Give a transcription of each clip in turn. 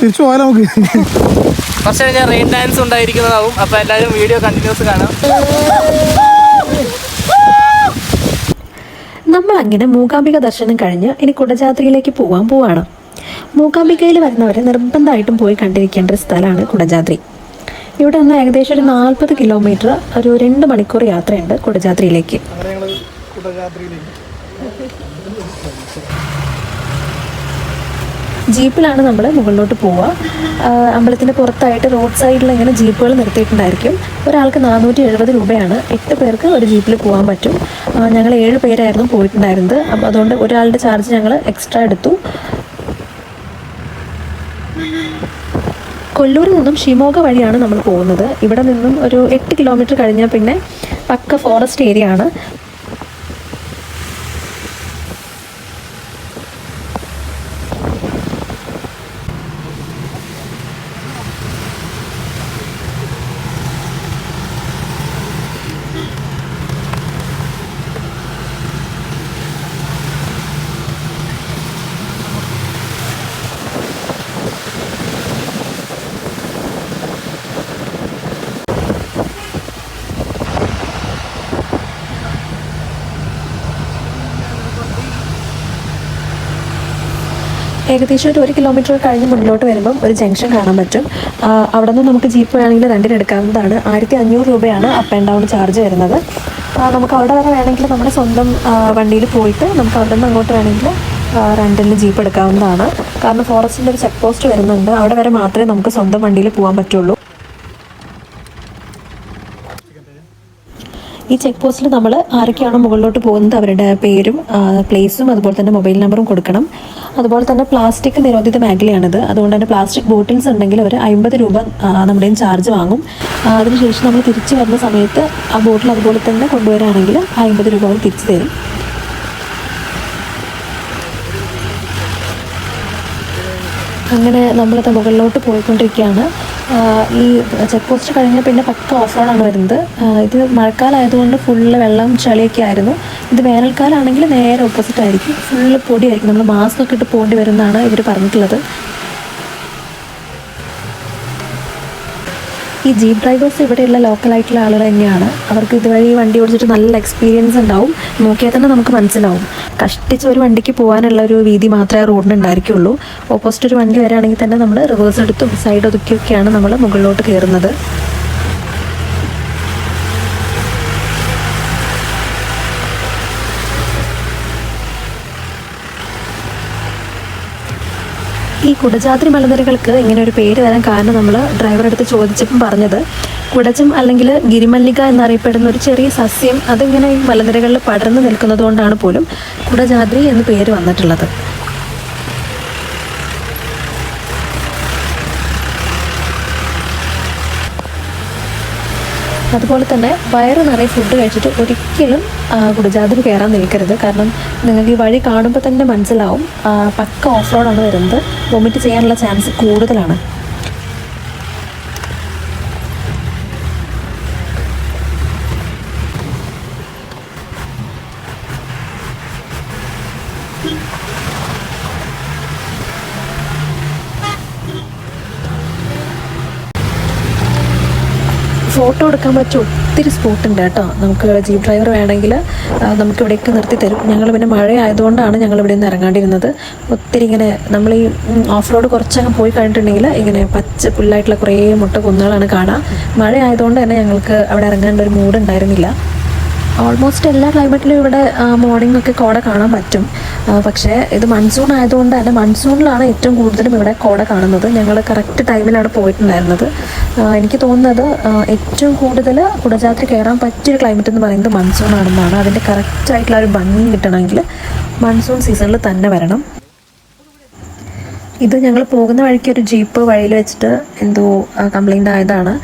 തിരിച്ചു പോയാലോ നമുക്ക് കുറച്ച് കഴിഞ്ഞാൽ റെയിൻ ഡാൻസ് ഉണ്ടായിരിക്കുന്നതാവും. അപ്പൊ എല്ലാവരും വീഡിയോ കണ്ടിന്യൂസ് കാണാം. നമ്മൾ അങ്ങനെ മൂകാംബിക ദർശനം കഴിഞ്ഞ് ഇനി കുടജാത്രിയിലേക്ക് പോകാൻ പോവാണ്. മൂകാംബികയിൽ വരുന്നവരെ നിർബന്ധമായിട്ടും പോയി കണ്ടിരിക്കേണ്ട ഒരു സ്ഥലമാണ് കുടജാത്രി. ഇവിടെ നിന്ന് ഏകദേശം ഒരു നാൽപ്പത് കിലോമീറ്റർ ഒരു രണ്ട് മണിക്കൂർ യാത്രയുണ്ട് കുടജാത്രിയിലേക്ക്. കുടജാദ്രിയിലേക്ക് ജീപ്പിലാണ് നമ്മൾ മുകളിലോട്ട് പോവുക. അമ്പലത്തിന്റെ പുറത്തായിട്ട് റോഡ് സൈഡിൽ ഇങ്ങനെ ജീപ്പുകൾ നിർത്തിയിട്ടുണ്ടായിരിക്കും. ഒരാൾക്ക് നാനൂറ്റി എഴുപത് രൂപയാണ്. എട്ട് പേർക്ക് ഒരു ജീപ്പിൽ പോകാൻ പറ്റും. ഞങ്ങൾ ഏഴ് പേരായിരുന്നു പോയിട്ടുണ്ടായിരുന്നത്. അപ്പോൾ അതുകൊണ്ട് ഒരാളുടെ ചാർജ് ഞങ്ങൾ എക്സ്ട്രാ എടുത്തു. കൊല്ലൂരിൽ നിന്നും ഷിമോഗ വഴിയാണ് നമ്മൾ പോകുന്നത്. ഇവിടെ നിന്നും ഒരു എട്ട് കിലോമീറ്റർ കഴിഞ്ഞാൽ പിന്നെ പക്ക ഫോറസ്റ്റ് ഏരിയ ആണ്. ഏകദേശം ഒരു ഒരു കിലോമീറ്റർ കഴിഞ്ഞ് മുന്നിലോട്ട് വരുമ്പം ഒരു ജംഗ്ഷൻ കാണാൻ പറ്റും. അവിടെ നിന്ന് നമുക്ക് ജീപ്പ് വേണമെങ്കിൽ രണ്ടിന് എടുക്കാവുന്നതാണ് ആയിരത്തി അഞ്ഞൂറ് രൂപയാണ് അപ്പ് ആൻഡ് ഡൗൺ ചാർജ് വരുന്നത്. നമുക്ക് അവിടെ വരെ വേണമെങ്കിൽ നമ്മുടെ സ്വന്തം വണ്ടിയിൽ പോയിട്ട് നമുക്ക് അവിടെ നിന്ന് അങ്ങോട്ട് വേണമെങ്കിൽ റെന്റിൽ ജീപ്പ് എടുക്കാവുന്നതാണ്. കാരണം ഫോറസ്റ്റിന്റെ ഒരു ചെക്ക് പോസ്റ്റ് വരുന്നുണ്ട്. അവിടെ വരെ മാത്രമേ നമുക്ക് സ്വന്തം വണ്ടിയിൽ പോകാൻ പറ്റുള്ളൂ. ഈ ചെക്ക് പോസ്റ്റിൽ നമ്മൾ ആരൊക്കെയാണോ മുകളിലോട്ട് പോകുന്നത് അവരുടെ പേരും പ്ലേസും അതുപോലെ തന്നെ മൊബൈൽ നമ്പറും കൊടുക്കണം. അതുപോലെ തന്നെ പ്ലാസ്റ്റിക് നിരോധിത മേഖലയാണിത്. അതുകൊണ്ട് തന്നെ പ്ലാസ്റ്റിക് ബോട്ടിൽസ് ഉണ്ടെങ്കിൽ അവർ അമ്പത് രൂപ നമ്മുടെ ചാർജ് വാങ്ങും. അതിനുശേഷം നമ്മൾ തിരിച്ചു വരുന്ന സമയത്ത് ആ ബോട്ടിൽ അതുപോലെ തന്നെ കൊണ്ടുവരാണെങ്കിൽ അമ്പത് രൂപ അവർ തിരിച്ചു തരും. അങ്ങനെ നമ്മളത് മുകളിലോട്ട് പോയിക്കൊണ്ടിരിക്കുകയാണ്. ഈ ചെക്ക് പോസ്റ്റ് കഴിഞ്ഞാൽ പിന്നെ പക്ക ഓഫ് റോഡാണ് വരുന്നത്. ഇത് മഴക്കാലമായതുകൊണ്ട് ഫുള്ള് വെള്ളം ചളിയൊക്കെ ആയിരുന്നു. ഇത് വേനൽക്കാലമാണെങ്കിൽ നേരെ ഓപ്പോസിറ്റ് ആയിരിക്കും. ഫുള്ള് പൊടിയായിരിക്കും. നമ്മൾ മാസ്ക് ഒക്കെ ഇട്ട് പോകേണ്ടി വരുന്നതാണ് ഇവർ പറഞ്ഞിട്ടുള്ളത്. ഈ ജീപ്പ് ഡ്രൈവേഴ്സ് ഇവിടെയുള്ള ലോക്കലായിട്ടുള്ള ആളുകൾ തന്നെയാണ്. അവർക്ക് ഇതുവഴി വണ്ടി ഓടിച്ചിട്ട് നല്ല എക്സ്പീരിയൻസ് ഉണ്ടാവും. നോക്കിയാൽ തന്നെ നമുക്ക് മനസ്സിലാവും. കഷ്ടിച്ച് ഒരു വണ്ടിക്ക് പോകാനുള്ള ഒരു വീതി മാത്രമേ റോഡിന് ഉണ്ടായിരിക്കുള്ളൂ. ഓപ്പോസിറ്റ് ഒരു വണ്ടി വരാണെങ്കിൽ തന്നെ നമ്മൾ റിവേഴ്സ് എടുത്തും സൈഡ് ഒതുക്കിയൊക്കെയാണ് നമ്മൾ മുകളിലോട്ട് കയറുന്നത്. ഈ കുടജാത്രി മലനിരകൾക്ക് ഇങ്ങനെ ഒരു പേര് വരാൻ കാരണം നമ്മൾ ഡ്രൈവറെ അടുത്ത് ചോദിച്ചപ്പം പറഞ്ഞത് കുടജം അല്ലെങ്കിൽ ഗിരിമല്ലിക എന്നറിയപ്പെടുന്ന ഒരു ചെറിയ സസ്യം അതിങ്ങനെ ഈ മലനിരകളിൽ പടർന്നു നിൽക്കുന്നത് കൊണ്ടാണ് പോലും കുടജാദ്രി എന്ന് പേര് വന്നിട്ടുള്ളത്. അതുപോലെ തന്നെ വയറ് നിറയെ ഫുഡ് കഴിച്ചിട്ട് ഒരിക്കലും ആ, കുടജാദ്രി കയറാൻ നിൽക്കരുത്. കാരണം നിങ്ങൾക്ക് ഈ വഴി കാണുമ്പോൾ തന്നെ മനസ്സിലാവും പക്ക ഓഫ് റോഡാണ് വരുന്നത്. വൊമിറ്റ് ചെയ്യാനുള്ള ചാൻസ് കൂടുതലാണ്. ഫോട്ടോ എടുക്കാൻ പറ്റിയ ഒത്തിരി സ്പോട്ട് ഉണ്ട് കേട്ടോ. നമുക്ക് ജീപ്പ് ഡ്രൈവർ വേണമെങ്കിൽ ഇവിടേക്ക് നിർത്തി തരും. ഞങ്ങൾ പിന്നെ മഴ ആയതുകൊണ്ടാണ് ഞങ്ങൾ ഇവിടെ നിന്ന് ഇറങ്ങാണ്ടിരുന്നത്. ഒത്തിരി ഇങ്ങനെ നമ്മൾ ഈ ഓഫ് റോഡ് കുറച്ചങ്ങ് പോയി കഴിഞ്ഞിട്ടുണ്ടെങ്കിൽ ഇങ്ങനെ പച്ച പുല്ലായിട്ടുള്ള കുറേ മുട്ട കുന്നുകളാണ് കാണാം. മഴ ആയതുകൊണ്ട് തന്നെ ഞങ്ങൾക്ക് അവിടെ ഇറങ്ങേണ്ട ഒരു മൂഡ് ഉണ്ടായിരുന്നില്ല. ഓൾമോസ്റ്റ് എല്ലാ ക്ലൈമറ്റിലും ഇവിടെ മോർണിംഗ് ഒക്കെ കോട കാണാൻ പറ്റും. പക്ഷേ ഇത് മൺസൂൺ ആയതുകൊണ്ട് തന്നെ മൺസൂണിലാണ് ഏറ്റവും കൂടുതലും ഇവിടെ കോട കാണുന്നത്. ഞങ്ങൾ കറക്റ്റ് ടൈമിലാണ് പോയിട്ടുണ്ടായിരുന്നത്. എനിക്ക് തോന്നുന്നത് ഏറ്റവും കൂടുതൽ കുടജാത്രി കയറാൻ പറ്റിയൊരു ക്ലൈമറ്റ് എന്ന് പറയുന്നത് മൺസൂൺ ആണെന്നാണ്. അതിന്റെ കറക്റ്റ് ആയിട്ടുള്ള ഒരു ഭംഗി കിട്ടണമെങ്കിൽ മൺസൂൺ സീസണിൽ തന്നെ വരണം. ഇത് ഞങ്ങൾ പോകുന്ന വഴിക്ക് ഒരു ജീപ്പ് വഴിയിൽ വെച്ചിട്ട് എന്തോ കംപ്ലൈന്റ് ആയതാണ്.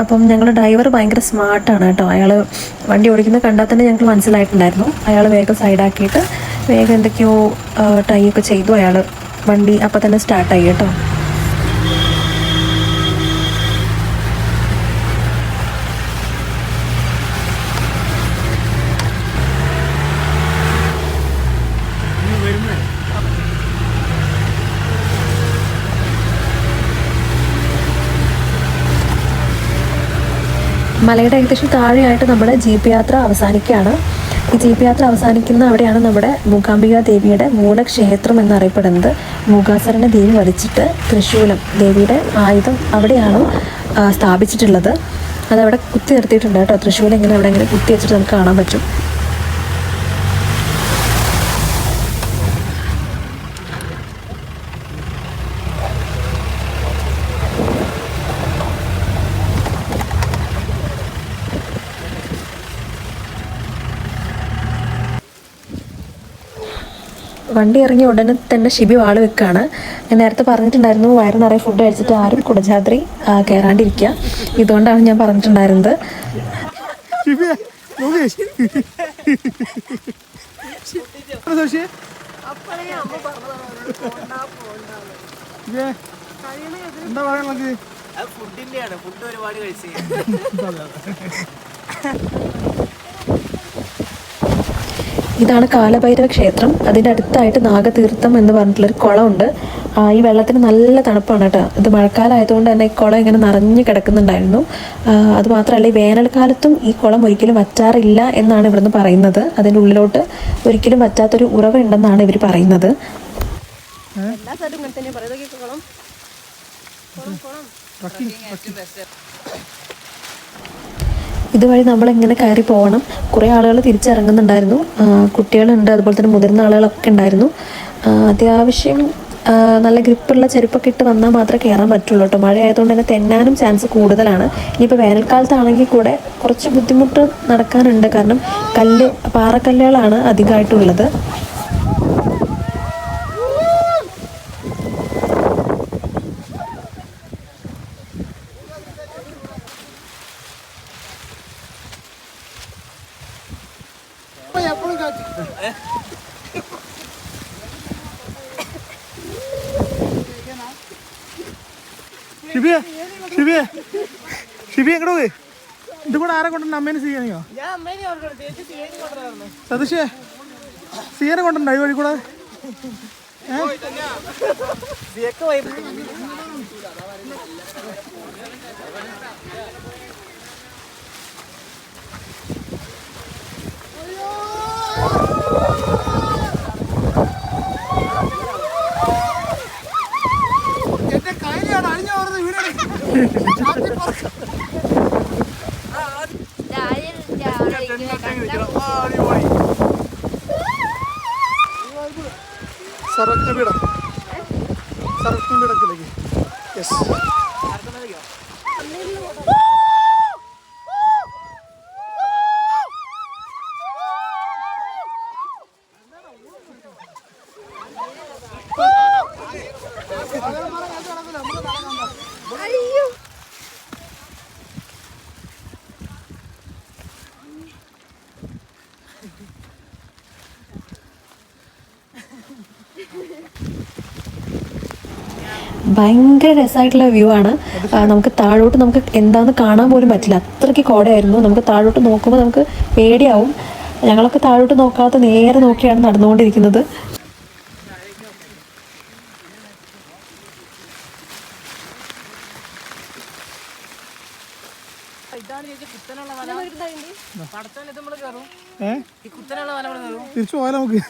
അപ്പം ഞങ്ങളുടെ ഡ്രൈവർ ഭയങ്കര സ്മാർട്ടാണ് കേട്ടോ. അയാൾ വണ്ടി ഓടിക്കുന്നത് കണ്ടാൽ തന്നെ ഞങ്ങൾക്ക് മനസ്സിലായിട്ടുണ്ടായിരുന്നു. അയാൾ വേഗം സൈഡാക്കിയിട്ട് വേഗം എന്തൊക്കെയോ ടൈ ഒക്കെ ചെയ്തു. അയാൾ വണ്ടി അപ്പം തന്നെ സ്റ്റാർട്ടായി കേട്ടോ. മലയുടെ ഏകദേശം താഴെയായിട്ട് നമ്മുടെ ജീപ്പ് യാത്ര അവസാനിക്കുകയാണ്. ഈ ജീപ്പ് യാത്ര അവസാനിക്കുന്ന അവിടെയാണ് നമ്മുടെ മൂകാംബിക ദേവിയുടെ മൂലക്ഷേത്രം എന്നറിയപ്പെടുന്നത്. മൂകാസുരനെ ദേവി വലിച്ചിട്ട് തൃശൂലം ദേവിയുടെ ആയുധം അവിടെയാണ് സ്ഥാപിച്ചിട്ടുള്ളത്. അതവിടെ കുത്തി നിർത്തിയിട്ടുണ്ട് കേട്ടോ. തൃശ്ശൂലം ഇങ്ങനെ അവിടെ ഇങ്ങനെ കുത്തി വെച്ചിട്ട് നമുക്ക് കാണാൻ പറ്റും. വണ്ടി ഇറങ്ങിയ ഉടനെ തന്നെ ഷിബി വാൾ വെക്കുകയാണ് ഞാൻ നേരത്തെ പറഞ്ഞിട്ടുണ്ടായിരുന്നു വയറ് നിറയെ ഫുഡ് കഴിച്ചിട്ട് ആരും കുടജാദ്രി കയറാണ്ടിരിക്കുക ഇതുകൊണ്ടാണ് ഞാൻ പറഞ്ഞിട്ടുണ്ടായിരുന്നത്. എന്താ പറയാനുള്ളത് ഫുഡിന്റെയാണ് ഫുഡ് ഒരുപാട് കഴിച്ച് ഇതാണ് കാലഭൈരവ ക്ഷേത്രം. അതിന്റെ അടുത്തായിട്ട് നാഗതീർത്ഥം എന്ന് പറഞ്ഞിട്ടുള്ളൊരു കുളമുണ്ട്. ആ, ഈ വെള്ളത്തിന് നല്ല തണുപ്പാണ് കേട്ടോ. ഇത് മഴക്കാലമായതുകൊണ്ട് തന്നെ ഈ കുളം ഇങ്ങനെ നിറഞ്ഞു കിടക്കുന്നുണ്ടായിരുന്നു. അതുമാത്രമല്ല അത് മാത്രമല്ല ഈ വേനൽക്കാലത്തും ഈ കുളം ഒരിക്കലും വറ്റാറില്ല എന്നാണ് ഇവിടുന്ന് പറയുന്നത്. അതിന്റെ ഉള്ളിലോട്ട് ഒരിക്കലും വറ്റാത്തൊരു ഉറവുണ്ടെന്നാണ് ഇവർ പറയുന്നത്. ഇതുവഴി നമ്മൾ എങ്ങനെ കയറി പോകണം. കുറേ ആളുകൾ തിരിച്ചിറങ്ങുന്നുണ്ടായിരുന്നു. കുട്ടികളുണ്ട് അതുപോലെ തന്നെ മുതിർന്ന ആളുകളൊക്കെ ഉണ്ടായിരുന്നു. അത്യാവശ്യം നല്ല ഗ്രിപ്പുള്ള ചെരുപ്പൊക്കെ ഇട്ട് വന്നാൽ മാത്രമേ കയറാൻ പറ്റുള്ളൂ കേട്ടോ. മഴ ആയതുകൊണ്ട് തന്നെ തെന്നാനും ചാൻസ് കൂടുതലാണ്. ഇനിയിപ്പോൾ വേനൽക്കാലത്താണെങ്കിൽ കൂടെ കുറച്ച് ബുദ്ധിമുട്ട് നടക്കാനുണ്ട്. കാരണം കല്ല് പാറക്കല്ലുകളാണ് അധികമായിട്ടുള്ളത്. ഷിബിയെ ഷിബിയ ഷിബി എങ്ങോട്ട് പോയി. ഇത് കൂടെ ആരെ കൊണ്ടുണ്ട് അമ്മേനെ ചെയ്യാനെയോ സതീഷേ സിയനെ കൊണ്ടുണ്ടോ ഈ വഴി കൂടെ? ഭയങ്കര രസമായിട്ടുള്ള വ്യൂ ആണ്. നമുക്ക് താഴോട്ട് നമുക്ക് എന്താന്ന് കാണാൻ പോലും പറ്റില്ല. അത്രയ്ക്ക് കോടയായിരുന്നു. നമുക്ക് താഴോട്ട് നോക്കുമ്പോൾ നമുക്ക് പേടിയാവും. ഞങ്ങളൊക്കെ താഴോട്ട് നോക്കാത്ത നേരെ നോക്കിയാണ് നടന്നുകൊണ്ടിരിക്കുന്നത് ഇതാണ് ചേച്ചി കുത്തനുള്ള മല പടത്തോൻ ഇത് നമ്മൾ കയറും ഏ ഈ കുത്തനുള്ള മല നമ്മൾ കയറും തിരിച്ചു പോയാലോ നമുക്ക്?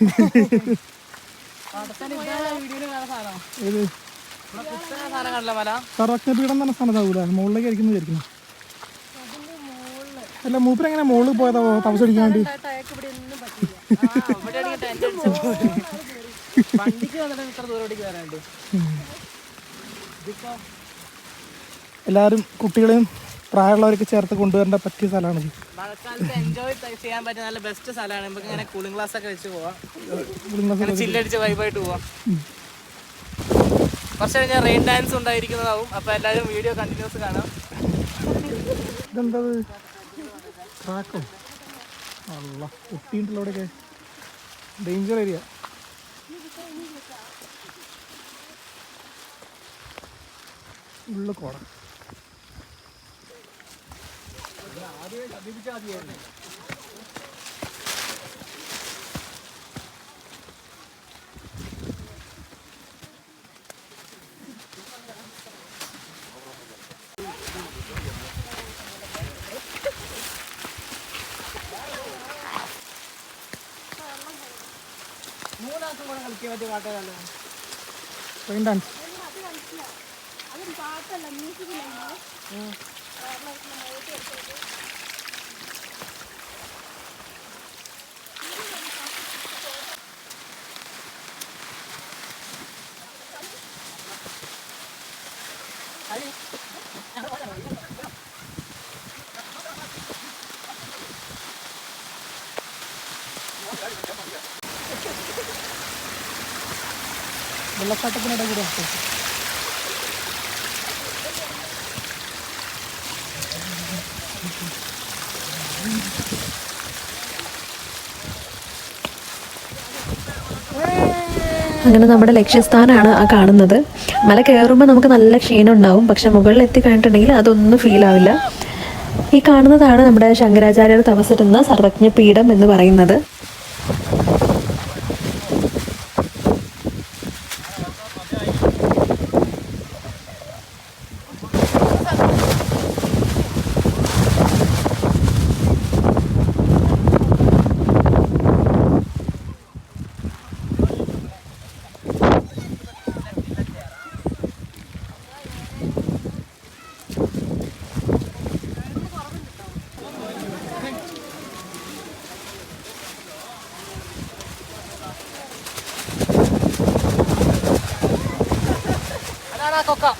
സർവജ്ഞപീഠം എന്ന് പറഞ്ഞ സ്ഥലത്താവൂല മുകളിലേക്ക് ആയിരിക്കും വിചാരിക്കുന്നു. അല്ല മൂപ്പര് എങ്ങനെ മുകളിൽ പോയതാ താമസിക്കാൻ വേണ്ടി? എല്ലാരും കുട്ടികളെയും പ്രായമുള്ളവരൊക്കെ ചേർത്ത് കൊണ്ടുവരേണ്ട പറ്റിയ സ്ഥലമാണ് മഴക്കാലത്ത് എൻജോയ് ചെയ്യാൻ പറ്റിയ നല്ല ബെസ്റ്റ് സ്ഥലമാണ്. നമുക്ക് ഇങ്ങനെ കൂളിംഗ് ഗ്ലാസ് ഒക്കെ വെച്ച് പോവാം. ചില്ലടിച്ച് വൈബായിട്ട് പോവാം. കുറച്ച് കഴിഞ്ഞാൽ റെയിൻ ഡാൻസ് ഉണ്ടായിരിക്കുന്നതാവും. അപ്പോൾ എല്ലാവരും വീഡിയോ കണ്ടിന്യൂസ് കാണാം. ഇതെന്താ ട്രാക്കോ അല്ല പൊട്ടിയിട്ടുള്ള അവിടെയൊക്കെ ഡേഞ്ചർ ഏരിയ ഉള്ള കോട. ആദ്യമേ സമീപിച്ചാൽ മതിയായിരുന്നു മൂന്നാസം കൂടെ കളിക്കാൻ പറ്റിയ പാട്ടുകാരല്ലോ ഡാൻസ് അത് പാട്ടല്ല മ്യൂസിക് വെള്ളച്ചാട്ടത്തിനിടെ കൂടെ അങ്ങനെ നമ്മുടെ ലക്ഷ്യസ്ഥാനമാണ് ആ കാണുന്നത്. മല കയറുമ്പോൾ നമുക്ക് നല്ല ക്ഷീണം ഉണ്ടാവും. പക്ഷെ മുകളിൽ എത്തി കഴിഞ്ഞിട്ടുണ്ടെങ്കിൽ അതൊന്നും ഫീൽ ആവില്ല. ഈ കാണുന്നതാണ് നമ്മുടെ ശങ്കരാചാര്യർ തപസ്സിരുന്ന സർവജ്ഞ പീഠം എന്ന് പറയുന്നത്. അതാണ് ആ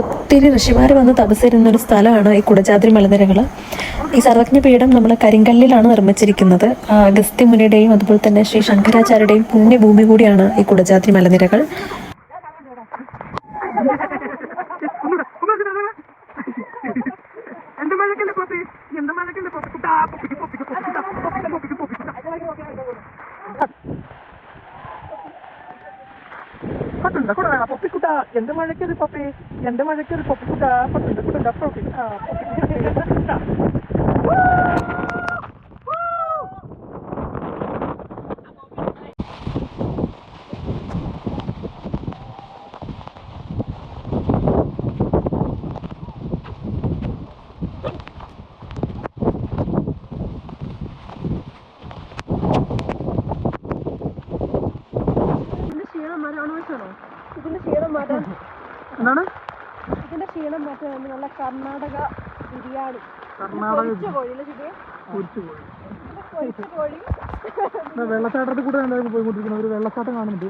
ഒത്തിരി ഋഷിമാർ വന്ന് തപസ്സിരുന്ന ഒരു സ്ഥലമാണ് ഈ കുടജാദ്രി മലനിരകൾ ഈ സർവജ്ഞ പീഠം നമ്മൾ കരിങ്കല്ലിലാണ് നിർമ്മിച്ചിരിക്കുന്നത്. ആ, അഗസ്ത്യ മുനിയുടെയും അതുപോലെ തന്നെ ശ്രീ ശങ്കരാചാര്യയുടെയും പുണ്യഭൂമി കൂടിയാണ് ഈ കുടജാദ്രി മലനിരകൾ പട്ടുണ്ട് കൂടെ പൊപ്പിക്കുട്ട എന്റെ മഴയ്ക്കൊരു പപ്പി? എന്റെ മഴയ്ക്കൊരു പൊപ്പിക്കുട്ട പട്ടുണ്ട് കൂടെ പൊപ്പി ആ പൊപ്പിക്കുട്ട എന്താണ്? ഇതിന്റെ ക്ഷീണം മാറ്റാൻ നല്ല കർണാടക ബിരിയാണി. കർണാടക വെള്ളച്ചാട്ടത്തിൽ കൂടെ പോയിക്കൊണ്ടിരിക്കുന്നത് ഒരു വെള്ളച്ചാട്ടം കാണുന്നുണ്ട്.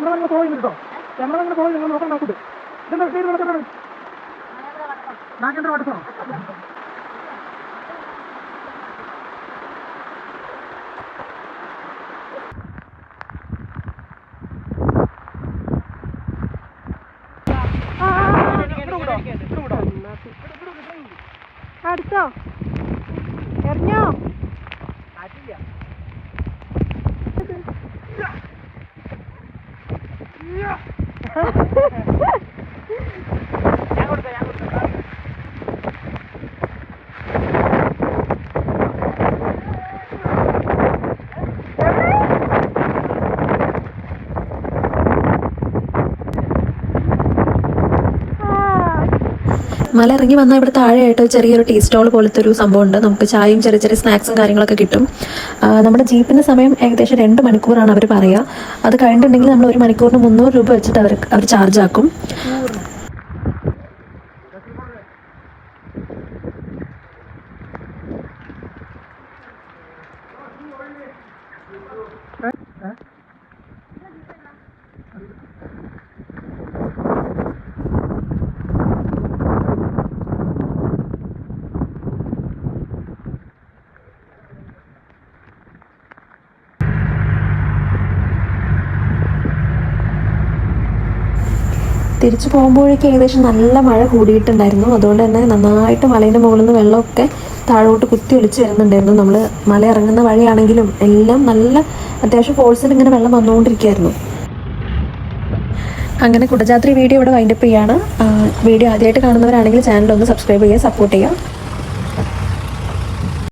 ക്യാമറ അങ്ങനെ ഫോളോ ചെയ്യുന്നുണ്ട് കേട്ടോ ക്യാമറ അങ്ങനെ ഫോളോ ചെയ്യുന്നത് നോക്കാൻ നോക്കട്ടെ ഇതെന്താ പേര് വെള്ളച്ചാട്ടാണ് നാഗേന്ദ്ര വാട്ടർഫാളോ അടുത്തോ? എറിഞ്ഞോ? Yeah. മല ഇറങ്ങി വന്നാൽ ഇവിടെ താഴെയായിട്ട് ചെറിയൊരു ടീ സ്റ്റോൾ പോലത്തെ ഒരു സംഭവം ഉണ്ട് നമുക്ക് ചായയും ചെറിയ ചെറിയ സ്നാക്സും കാര്യങ്ങളൊക്കെ കിട്ടും. നമ്മുടെ ജീപ്പിന്റെ സമയം ഏകദേശം രണ്ട് മണിക്കൂറാണ് അവർ പറയുക. അത് കഴിഞ്ഞിട്ടുണ്ടെങ്കിൽ നമ്മൾ ഒരു മണിക്കൂറിന് മുന്നൂറ് രൂപ വെച്ചിട്ട് അവർ അവർ ചാർജ് ആക്കും തിരിച്ചു പോകുമ്പോഴേക്കും ഏകദേശം നല്ല മഴ കൂടിയിട്ടുണ്ടായിരുന്നു. അതുകൊണ്ട് തന്നെ നന്നായിട്ട് മലയുടെ മുകളിൽ നിന്ന് വെള്ളമൊക്കെ താഴോട്ട് കുത്തി ഒലിച്ച് വരുന്നുണ്ടായിരുന്നു. നമ്മൾ മല ഇറങ്ങുന്ന വഴിയാണെങ്കിലും എല്ലാം നല്ല അത്യാവശ്യം ഫോഴ്സിൽ ഇങ്ങനെ വെള്ളം വന്നുകൊണ്ടിരിക്കുകയായിരുന്നു. അങ്ങനെ കുടജാത്രി വീഡിയോ ഇവിടെ വൈൻഡപ്പ് ചെയ്യാണ്. വീഡിയോ ആദ്യമായിട്ട് കാണുന്നവരാണെങ്കിൽ ചാനൽ ഒന്ന് സബ്സ്ക്രൈബ് ചെയ്യുക സപ്പോർട്ട് ചെയ്യുക.